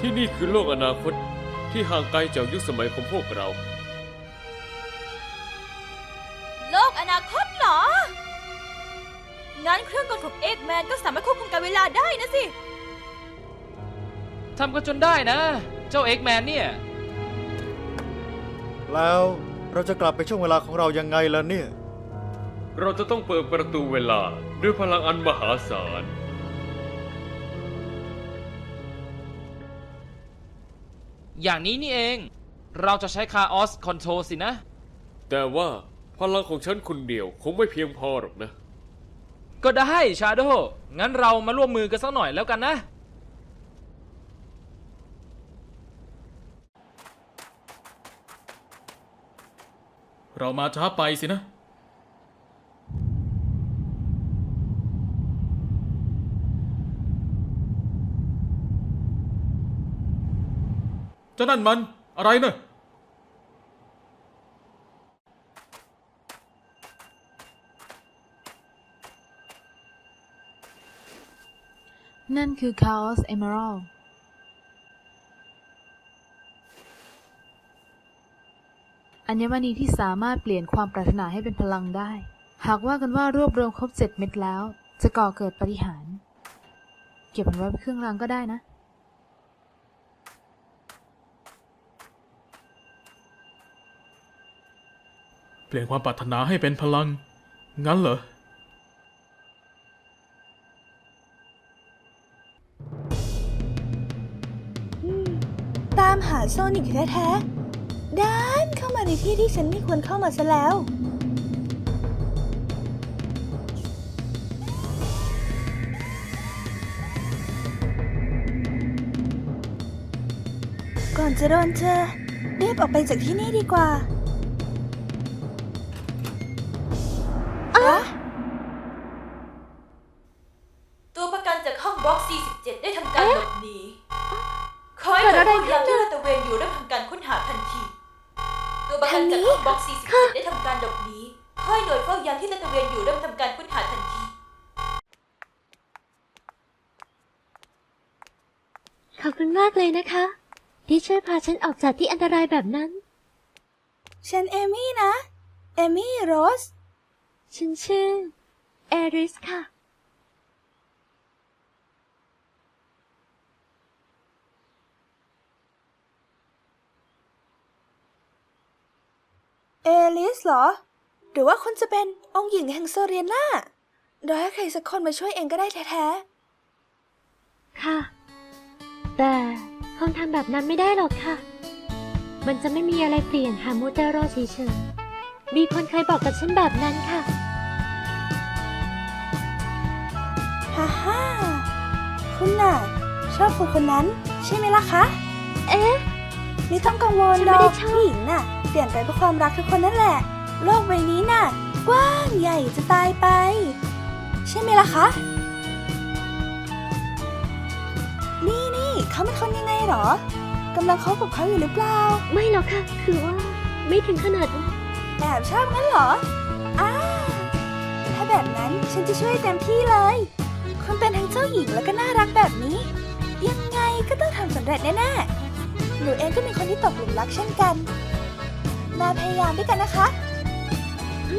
ที่นี่คือโลกอนาคตที่ห่างไกลจากยุคสมัยของพวกเรา โลกอนาคตเหรอ งั้นเครื่องกลของเอ็กแมนก็สามารถควบคุมการเวลาได้นะสิ ทำกันจนได้นะ เจ้าเอ็กแมนเนี่ย แล้วเราจะกลับไปช่วงเวลาของเรายังไงล่ะเนี่ย เราจะต้องเปิดประตูเวลาด้วยพลังอันมหาศาล อย่างนี้นี่เอง เราจะใช้คาออสคอนโทรสินะ แต่ว่าพลังของฉันคนเดียวคงไม่เพียงพอหรอกนะ ก็ได้ชาโดงั้นเรามาร่วมมือกันสักหน่อยแล้วกันนะ เรามาช้าไปสินะ จ้านั่นมันอะไรเนะนั่นคือ Chaos Emerald อัญมณีที่สามารถเปลี่ยนความปรารถนาให้เป็นพลังได้ หากว่ากันว่ารวบรวมครบเจ็ดเม็ดแล้ว จะก่อเกิดปาฏิหารย์เก็บมันไว้เป็นเครื่องรางก็ได้นะ เปลี่ยนความปรารถนาให้เป็นพลัง งั้นเหรอ ตามหาโซนิกแท้ๆด้านเข้ามาในที่ที่ฉันไม่ควรเข้ามาซะแล้ว ก่อนจะโดนเจอรีบออกไปจากที่นี่ดีกว่า ตัวประกันจากห้องบล็อก 47 ได้ทำการหลบหนีคอยเกิดแต่อะไรพวกขึ้ยามนที่น่ะลาดตระเวนอยู่เริ่มทำการค้นหาทันที ตัวประกันจากห้องบล็อก 47 ได้ทำการหลบหนีคอยหน่วยเฝ้ายามที่ลาดตระเวนอยู่เริ่มทำการค้นหาทันที ขอบคุณมากเลยนะคะ ที่ช่วยพาฉันออกจากที่อันตรายแบบนั้น ฉันเอมี่นะ เอมี่โรส ฉันชื่อ เอริสค่ะ เอลิสเหรอ หรือว่าคุณจะเป็นองค์หญิงแห่งโซเรียนาโดยให้ใครสักคนมาช่วยเองก็ได้แท้ค่ะ แต่คงทำแบบนั้นไม่ได้หรอกค่ะ มันจะไม่มีอะไรเปลี่ยนหามูเตโรเฉยๆมีคนเคยบอกกับฉันแบบนั้นค่ะ ฮ่าฮ่าคุณน่ะ ชอบคนคนนั้น ใช่ไหมล่ะคะ เอ๊ะ ไม่ต้องกังวลฉันหรไม่อได้กชอบ ผู้หญิงน่ะ เปลี่ยนไปเพราะความรักทุกคนนั่นแหละ โลกใบนี้น่ะ กว้างใหญ่จะตายไป ใช่ไหมล่ะคะ นี่นี่เขาเป็นคนยังไงเหรอกำลังคบกับเขาอยู่หรือเปล่า ไม่หรอกค่ะ คือว่า ไม่ถึงขนาดนั้นแอบชอบงั้นเหรออ้าถ้าแบบนั้นฉันจะช่วยเต็มที่เลย คุณเป็นทั้งเจ้าหญิงแล้วก็น่ารักแบบนี้ ยังไงก็ต้องทำสำเร็จแน่ๆ หนูเองก็มีคนที่ตกหลุมรักเช่นกัน มาพยายามด้วยกันนะคะ อื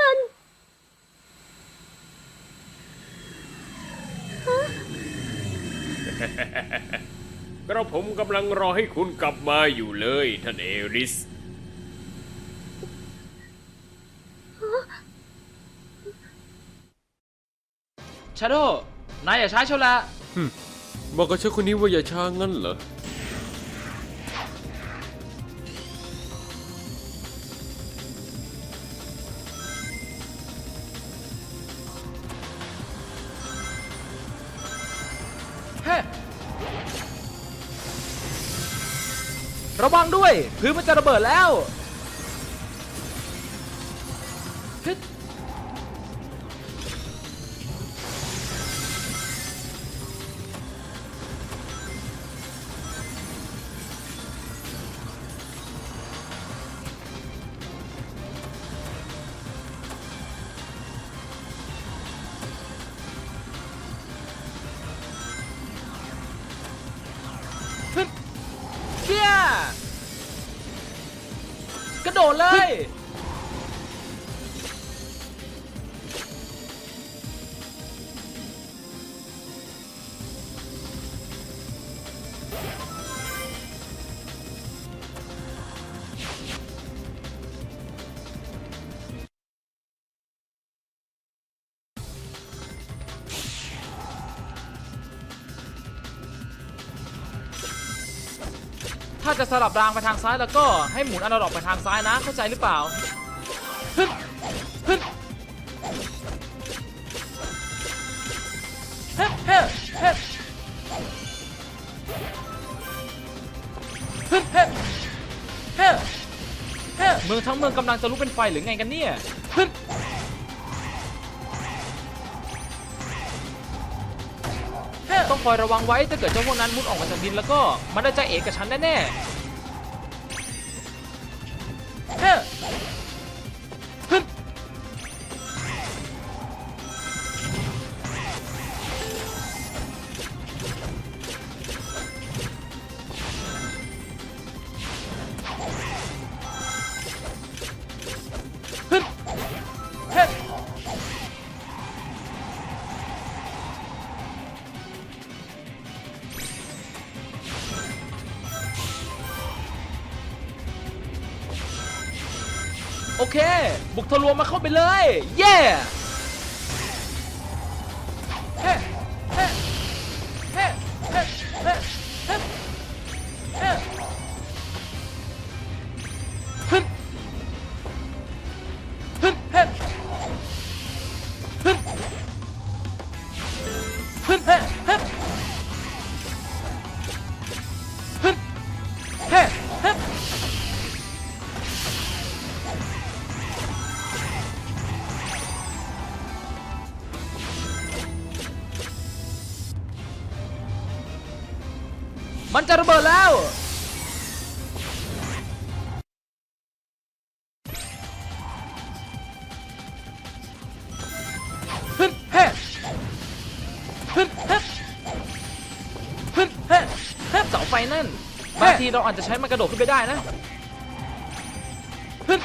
มัน กระผมกำลังรอให้คุณกลับมาอยู่เลยท่านเอริส ชาโดนายอย่าช้าเชียวละ บอกกับฉันคนนี้ว่าอย่าช้างั้นเหรอ ระวังด้วยพื้นมันจะระเบิดแล้ว ดดเลย ถ้าจะสลับรางไปทางซ้ายแล้วก็ให้หมุนอนาล็อกไปทางซ้ายนะ เข้าใจหรือเปล่าฮึบฮึบเฮ้เฮ้เฮ้ฮึบเฮ้เฮ้เฮ้เมืองทั้งเมืองกำลังจะลุกเป็นไฟหรือไงกันเนี่ยฮึบ คอยระวังไว้ถ้าเกิดเจ้าพวกนั้นมุดออกมาจากดินแล้วก็มันได้ใจเอกกับฉันแน่ โอเค บุกทะลวงมาเข้าไปเลย เย่เมันจะระเบิดแล้ว ฮึบเฮ้ฮึบเฮ้ฮึบเฮ้เฮ้เสาไฟนั่นบางทีเราอาจจะใช้มันกระโดดขึ้นไปได้นะ ฮึบ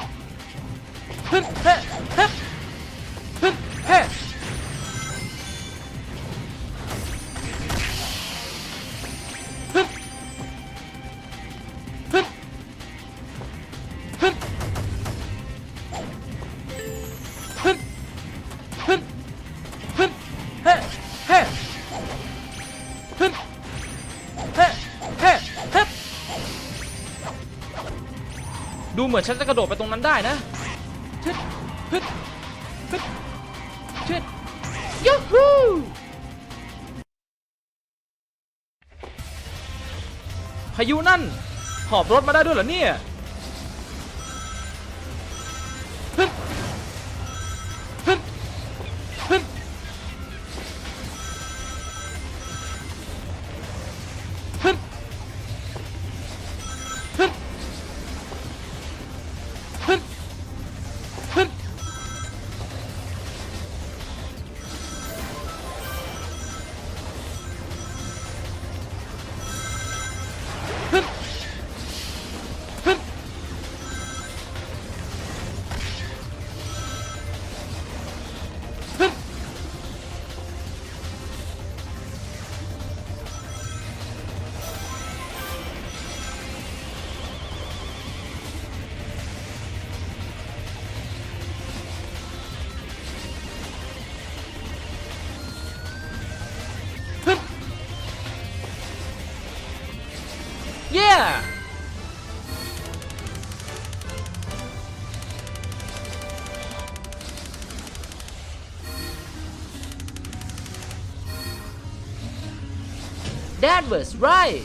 ฮึบเฮ้ ดูเหมือนฉันจะกระโดดไปตรงนั้นได้นะชึดฮึบฮึบชึดยูฮูพายุนั่น หอบรถมาได้ด้วยเหรอเนี่ย yeah. That was right